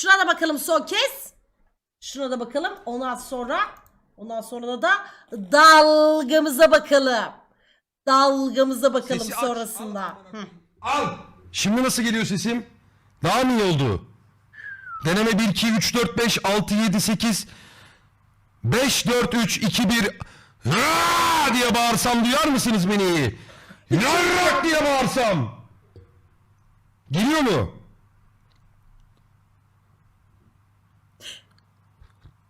Şuna da bakalım son kez. Şuna da bakalım. Ondan sonra ondan sonra da dalgamıza bakalım. Dalgamıza bakalım Sesi aç. sonrasında. Hı. Al. Şimdi nasıl geliyor sesim? Daha mı iyi oldu? Deneme 1, 2, 3, 4, 5, 6, 7, 8, 5, 4, 3, 2, 1 Raa diye bağırsam duyar mısınız beni? Yarrak diye bağırsam. Geliyor mu?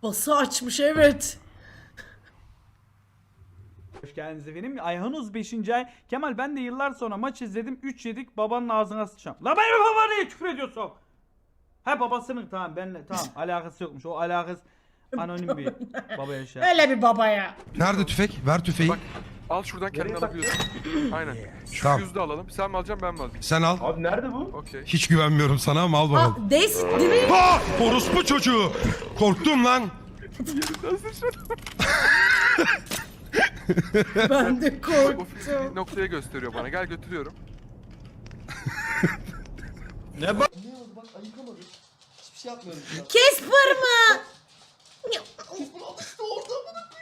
Bası açmış evet. Hoş geldiniz efendim. Ayhanuz 5. ay. Kemal ben de yıllar sonra maç izledim. 3 yedik babanın ağzına sıçacağım. La benim baba niye küfür ediyorsun? Ha babasının tamam benle tamam alakası yokmuş. O alakası anonim bir babaya şey. Öyle bir babaya. Nerede tüfek? Ver tüfeği. Bak. Al şuradan kendin alabiliyorsun. Aynen. Şu Tamam. yüzde alalım. Sen mi alacaksın ben mi alayım? Sen al. Abi nerede bu? Okey. Hiç güvenmiyorum sana ama al bakalım. Aa, Days değil mi? Ha! Orospu çocuğu. Korktum lan. Ben de korktum. Ofis noktaya gösteriyor bana. Gel götürüyorum. Ne bak? Ne oldu bak ayıkamadım. Hiçbir şey yapmıyorum şu an. Casper mı? Ulan işte orada amına koyayım?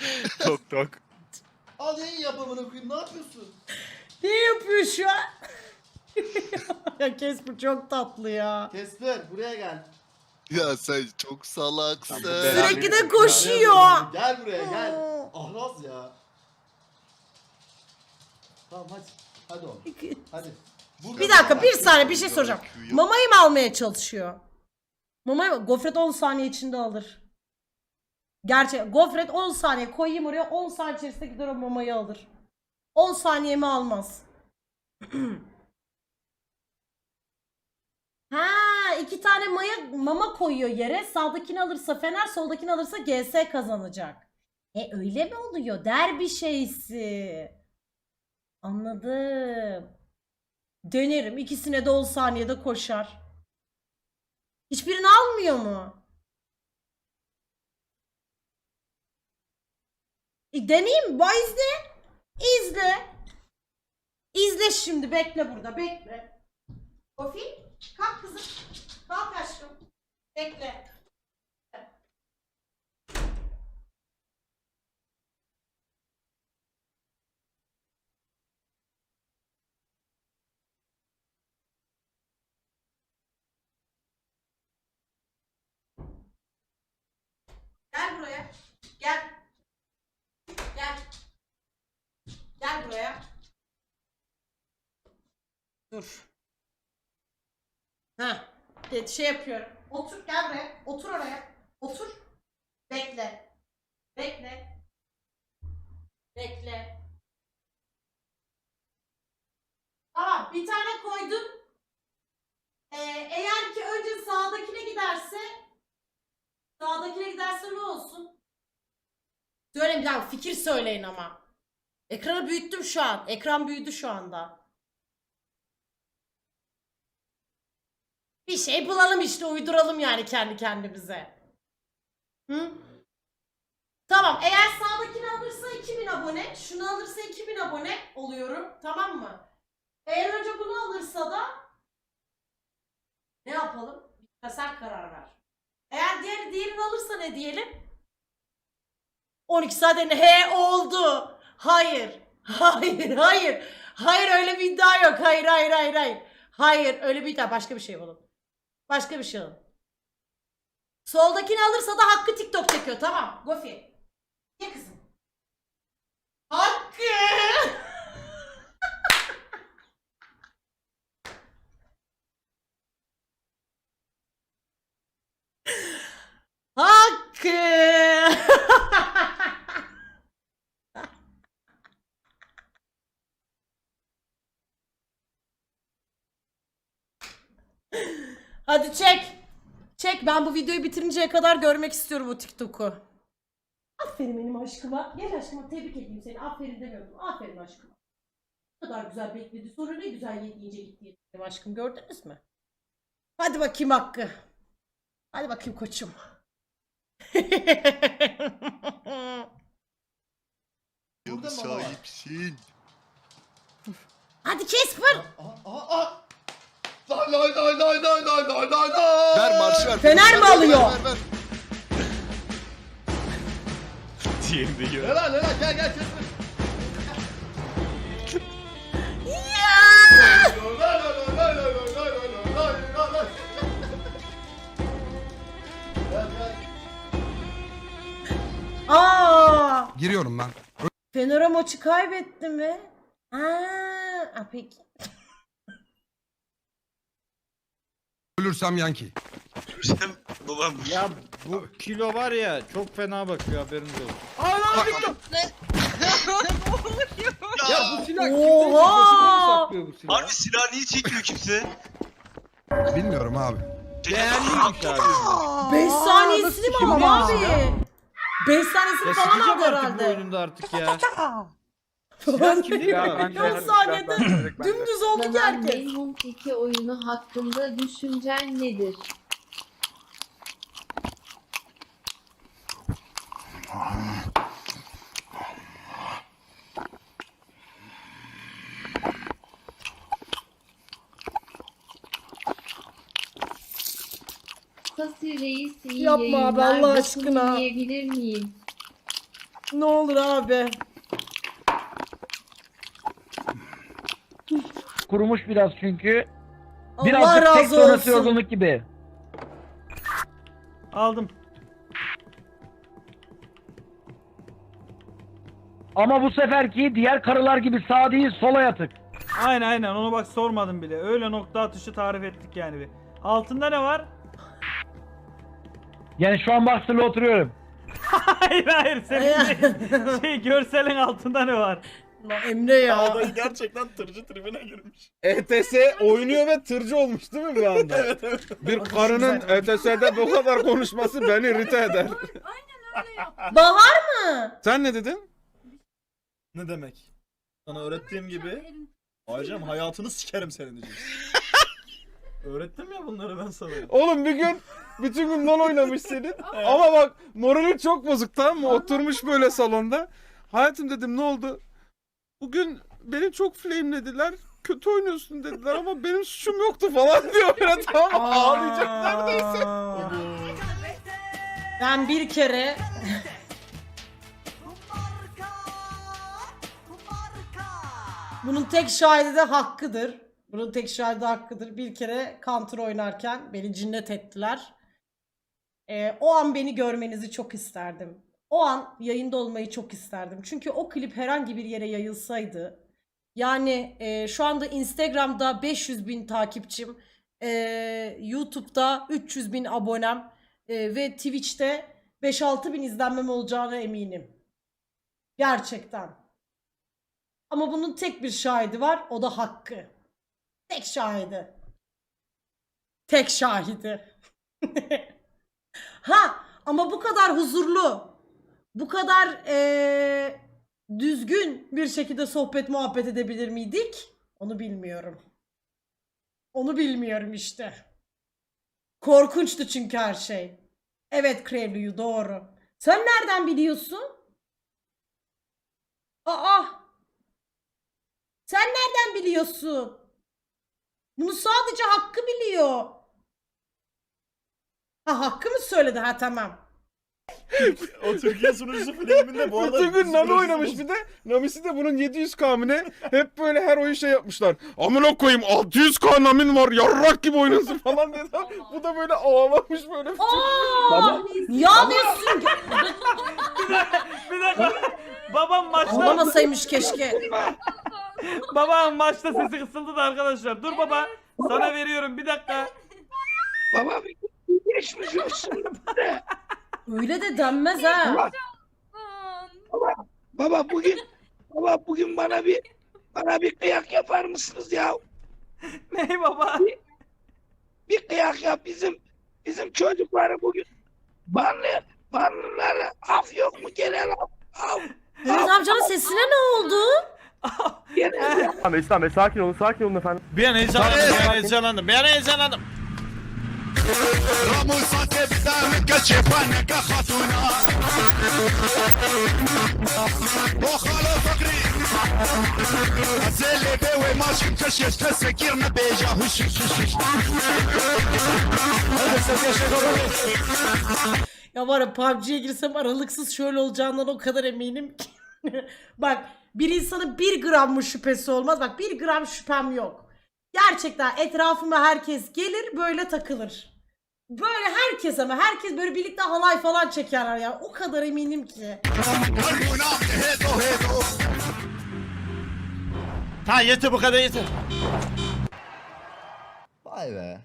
Tok tok. Al yayın yap amına koyayım ne yapıyorsun? Ne yapıyor şu an? ya Casper çok tatlı ya. Kesper buraya gel. Ya sen çok salaksın. Sürekli de koşuyor. Gel buraya gel. Ahraz ya. Tamam hadi. Hadi oğlum. Hadi. Burada Bir dakika bir saniye bir şey soracağım. Mamayı mı almaya çalışıyor? Mamayı mı? Gofret 10 saniye içinde alır. Gerçek. Gofret 10 saniye koyayım oraya 10 saniye içerisinde gider o mamayı alır. 10 saniyemi almaz. ha iki tane maya, mama koyuyor yere. Sağdakini alırsa Fener, soldakini alırsa GS kazanacak. E öyle mi oluyor? Derbi şeysi. Anladım. Dönerim. İkisine de 10 saniyede koşar. Hiçbirini almıyor mu? E, deneyeyim. Bak izle. İzle. İzle şimdi. Bekle burada. Bekle. Kofi. Kalk kızım. Kalk aşkım. Bekle. Gel buraya. Gel. Gel. Gel buraya. Dur. Ha. Evet, şey yapıyorum. Otur gel buraya. Otur oraya. Otur. Bekle. Bekle. Bekle. Tamam bir tane koydum. Ee, eğer ki önce sağdakine giderse Sağdakine giderse ne olsun? Söyleyin bir dakika fikir söyleyin ama. Ekranı büyüttüm şu an. Ekran büyüdü şu anda. Bir şey bulalım işte uyduralım yani kendi kendimize. Hı? Tamam eğer sağdakini alırsa 2000 abone, şunu alırsa 2000 abone oluyorum. Tamam mı? Eğer önce bunu alırsa da ne yapalım? Ya sen karar ver. Eğer diğer diğerini alırsa ne diyelim? 12 zaten he oldu. Hayır. Hayır, hayır. Hayır öyle bir iddia yok. Hayır, hayır, hayır, hayır. Hayır, öyle bir iddia. Başka bir şey bulun. Başka bir şey alın. Soldakini alırsa da Hakkı TikTok çekiyor. Tamam. Gofi. Ye kızım. Hakkı. Hakkı. Hadi çek. Çek ben bu videoyu bitirinceye kadar görmek istiyorum o TikTok'u. Aferin benim aşkıma. Gel aşkıma tebrik edeyim seni. Aferin demiyordum. Aferin aşkıma. Ne kadar güzel bekledi. Sonra ne güzel yediğince gitti benim aşkım. Gördünüz mü? Hadi bakayım Hakkı. Hadi bakayım koçum. Burada mı var? sahipsin. Hadi Casper. Aha aha aha. Lay lay lay lay lay ver. Fener mi Ver, ver, alıyor? ver, ver. Helal helal gel gel kes. Aa! Giriyorum ben. Fener'e maçı kaybetti mi? Aa, a peki. Ölürsem Yankee. Ya bu kilo var ya çok fena bakıyor haberiniz olsun. Ya bu silah Oha! saklıyor bu silah? Abi silah niye çekmiyor kimse? Bilmiyorum abi. Beğenliymiş abi. 5 saniyesini mi ya? abi? 5 saniyesini Ya falan sikeceğim aldı artık bu herhalde. oyununda artık ya. Silah kimde Ya ya? bence- 4 saniyede Ben- ben- ben- dümdüz oldu ki herkes. Manhunt 2 oyunu hakkında düşüncen nedir? Sasi Reis iyi Yapma yayınlar. abi, Allah Bakın aşkına. Yiyebilir miyim? Ne olur abi. Kurumuş biraz çünkü. Allah Birazcık tek razı sonrası olsun. yorgunluk gibi. Aldım. Ama bu seferki diğer karılar gibi sağ değil sola yatık. Aynen aynen onu bak sormadım bile. Öyle nokta atışı tarif ettik yani bir. Altında ne var? Yani şu an Boxer'la oturuyorum. hayır hayır senin değil. şey görselin altında ne var? Lan Emre ya. Adayı gerçekten tırcı tribine girmiş. ETS oynuyor ve tırcı olmuş değil mi bir anda? evet evet. Bir karının ETS'de bu kadar konuşması beni irite eder. Bahar mı? Sen ne dedin? Ne demek? Sana öğrettiğim gibi Aycam hayatını sikerim senin diyeceksin. Öğrettim ya bunları ben sana. Oğlum bir gün bütün gün LoL oynamış senin. Ama bak morali çok bozuk tamam mı? Oturmuş böyle salonda. Hayatım dedim ne oldu? Bugün beni çok flamelediler. Kötü oynuyorsun dediler ama benim suçum yoktu falan diyor böyle tamam? Ağlayacak neredeyse. Ben bir kere Bunun tek şahidi de hakkıdır. Bunun tek şahidi hakkıdır. Bir kere counter oynarken beni cinnet ettiler. Ee, o an beni görmenizi çok isterdim. O an yayında olmayı çok isterdim. Çünkü o klip herhangi bir yere yayılsaydı yani e, şu anda Instagram'da 500 bin takipçim, e, YouTube'da 300 bin abonem e, ve Twitch'te 5-6 bin izlenmem olacağına eminim. Gerçekten. Ama bunun tek bir şahidi var. O da Hakkı. Tek şahidi. Tek şahidi. ha ama bu kadar huzurlu, bu kadar eee, düzgün bir şekilde sohbet muhabbet edebilir miydik? Onu bilmiyorum. Onu bilmiyorum işte. Korkunçtu çünkü her şey. Evet Krevlu'yu doğru. Sen nereden biliyorsun? Aa! Sen nereden biliyorsun? Bunu sadece Hakkı biliyor. Ha Hakkı mı söyledi? Ha tamam. O Türkiye sunucusu filminde bu arada... Bütün gün Nami oynamış bir de. Nami'si de bunun 700k mı ne? Hep böyle her oyun şey yapmışlar. Amına koyayım 600k Nami'nin var yarrak gibi oynasın falan dedi. Bu da böyle ağlamış böyle. Aa! Niye ağlıyorsun? Bir dakika. Babam maçta Ağlamasaymış keşke. babam maçta sesi kısıldı da arkadaşlar. Dur baba. Sana veriyorum bir dakika. Baba geçmiş olsun. Öyle de denmez ha. Baba bugün baba bugün bana bir bana bir kıyak yapar mısınız ya? Ney baba? Bir kıyak yap bizim bizim çocukları bugün banlı banlıları af yok mu genel af af Deniz amcanın sesine ne oldu? genel Tamam İslam Bey sakin olun sakin olun efendim. Bir an heyecanlandım, bir an heyecanlandım, bir an heyecanlandım. Ya var ya PUBG'ye girsem aralıksız şöyle olacağından o kadar eminim ki. Bak bir insanın bir gram mı şüphesi olmaz. Bak bir gram şüphem yok. Gerçekten etrafıma herkes gelir böyle takılır. Böyle herkes ama herkes böyle birlikte halay falan çekerler ya. O kadar eminim ki. Ha yeter bu kadar yeter. Vay be.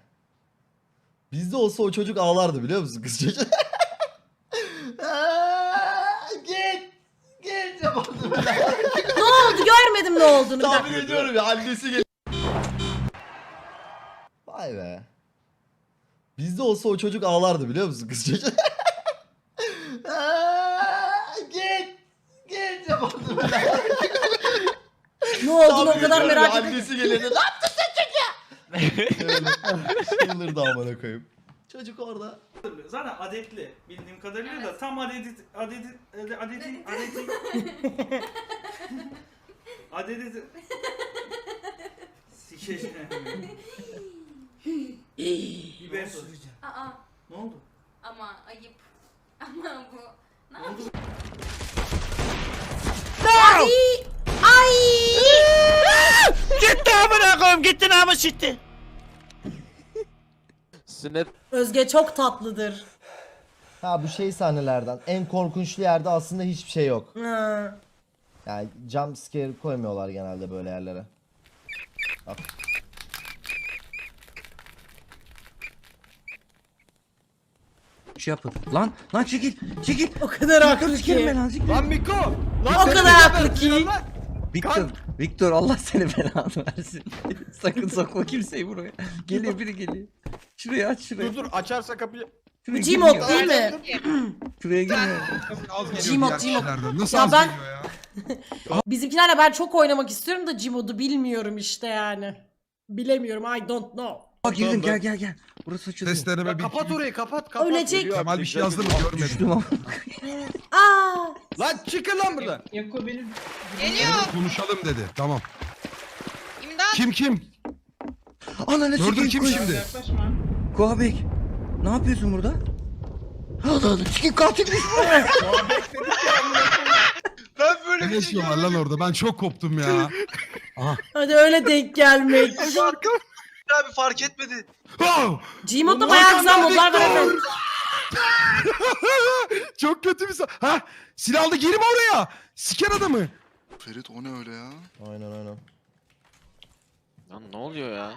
Bizde olsa o çocuk ağlardı biliyor musun kız çocuğu? Aa, Git. Git. yapardı böyle. ne oldu görmedim ne olduğunu. Bir Tahmin dakika. ediyorum ya annesi gel. Vay be. Bizde olsa o çocuk ağlardı biliyor musun kız çocuğu? Git. Git. böyle. Ne olduğunu o kadar merak ettim. Annesi gelirdi. Ne yaptın sen çocuğa? Yılırdı amına koyayım. Çocuk orada. Zaten adetli bildiğim kadarıyla da tam adeti adeti adeti adeti adeti adeti Sikeceğim. Biber süreceğim. Aa Ne oldu? ama ayıp. Ama bu ne Ne oldu? Ay! Ay! Gitti amına koyayım gitti namus gitti. Özge çok tatlıdır. Ha bu şey sahnelerden. En korkunçlu yerde aslında hiçbir şey yok. Yani jump scare koymuyorlar genelde böyle yerlere. Bak. Şey yapın. Lan lan çekil. Çekil. O kadar haklı ki. lan. Lan Miko! O kadar haklı ki. Victor. Victor Allah seni belanı versin. Sakın sokma kimseyi buraya. Geliyor biri geliyor. Şuraya aç şurayı. Dur dur açarsa kapıyı. Girmiyor. değil mi? Şuraya girmiyor. Gmod. kişilerden. Nasıl Ya az ben- geliyor ya? Bizimkilerle ben çok oynamak istiyorum da Gmod'u bilmiyorum işte yani. Bilemiyorum I don't know. Bak girdim gel gel gel. Burası açılıyor. Ses deneme bir. Kapat orayı kapat kapat. Ölecek. Geliyor Kemal bir şey yazdı mı bir- görmedim. Düştüm ama. Aa! Lan çıkın lan buradan. Evet, konuşalım dedi. Tamam. Kim kim? Ananı Dur dur sikeyim. kim şimdi? Kuabek. Ne yapıyorsun burada? Ananı sikeyim katilmiş bu. Ne yaşıyorlar lan orada? Ben çok koptum ya. Hadi öyle denk gelmek. Abi fark etmedi. Gmod'da bayağı güzel modlar var evet. çok kötü bir sa- Ha silahlı girme oraya. Siker adamı. Ferit o ne öyle ya? Aynen aynen. Lan ne oluyor ya?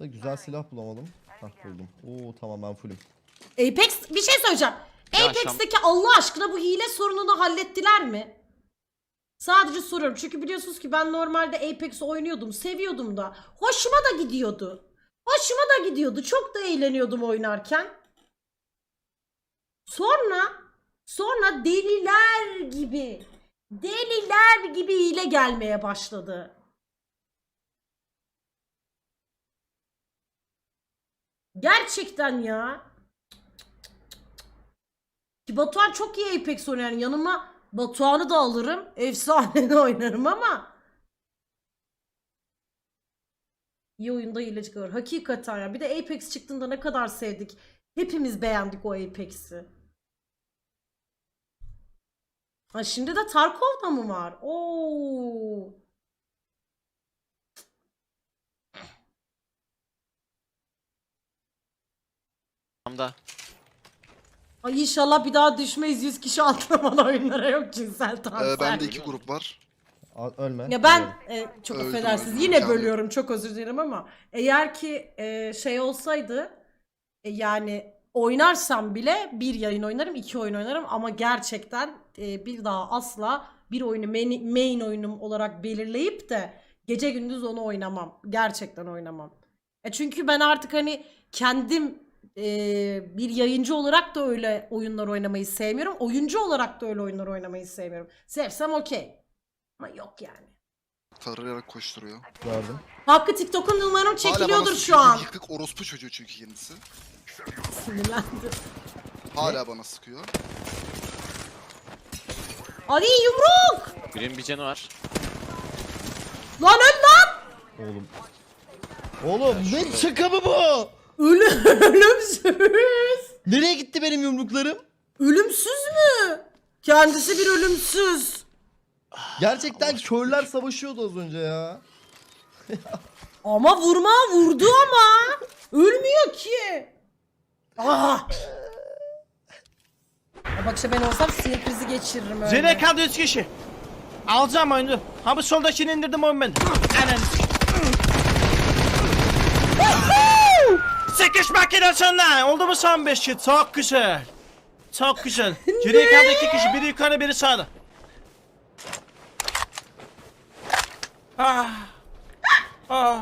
Da güzel silah bulamadım. Hah buldum. Oo tamam ben fullüm. Apex bir şey söyleyeceğim. Ya Apex'teki Allah aşkına bu hile sorununu hallettiler mi? Sadece soruyorum çünkü biliyorsunuz ki ben normalde Apex oynuyordum, seviyordum da. Hoşuma da gidiyordu. Hoşuma da gidiyordu. Çok da eğleniyordum oynarken. Sonra sonra deliler gibi deliler gibi hile gelmeye başladı. Gerçekten ya. Ki Batuhan çok iyi Apex oynar. Yani yanıma Batuhan'ı da alırım. Efsane de oynarım ama. İyi oyunda hileci kalır. Hakikaten ya. Bir de Apex çıktığında ne kadar sevdik. Hepimiz beğendik o Apex'i. Ha şimdi de Tarkov'da mı var? Oo. Tamda. Ay inşallah bir daha düşmeyiz 100 kişi atlamalı oyunlara yok cinsel transfer. Ee, bende iki grup var. ölme. Ya ben e, çok Öldüm, affedersiniz öldüm. yine Yani. bölüyorum çok özür dilerim ama eğer ki e, şey olsaydı e, yani oynarsam bile bir yayın oynarım iki oyun oynarım ama gerçekten e, bir daha asla bir oyunu main, main oyunum olarak belirleyip de gece gündüz onu oynamam. Gerçekten oynamam. E çünkü ben artık hani kendim e, bir yayıncı olarak da öyle oyunlar oynamayı sevmiyorum. Oyuncu olarak da öyle oyunlar oynamayı sevmiyorum. Sevsem okey. Ama yok yani. Tarayarak koşturuyor. Gördüm. Hakkı TikTok'un umarım çekiliyordur şu an. Yıkık orospu çocuğu çünkü kendisi. Sinirlendi. Hala bana sıkıyor. Ali yumruk! Birinin bir canı var. Lan öl lan! Oğlum. Oğlum ne şaka mı bu? Ölüm, ölümsüz. Nereye gitti benim yumruklarım? Ölümsüz mü? Kendisi bir ölümsüz. Gerçekten körler savaşıyordu az önce ya. Ama vurma vurdu ama. Ölmüyor ki. Ah. Ya bak işte ben olsam sinir krizi geçiririm öyle. Zene kaldı 3 kişi. Alacağım oyunu. Ha bu soldakini indirdim oyun ben. Anan. Sekiş makinesinden. Oldu mu son 5 kişi? Çok güzel. Çok güzel. Geriye kaldı 2 kişi. Biri yukarı biri sağda. Ah. Ah.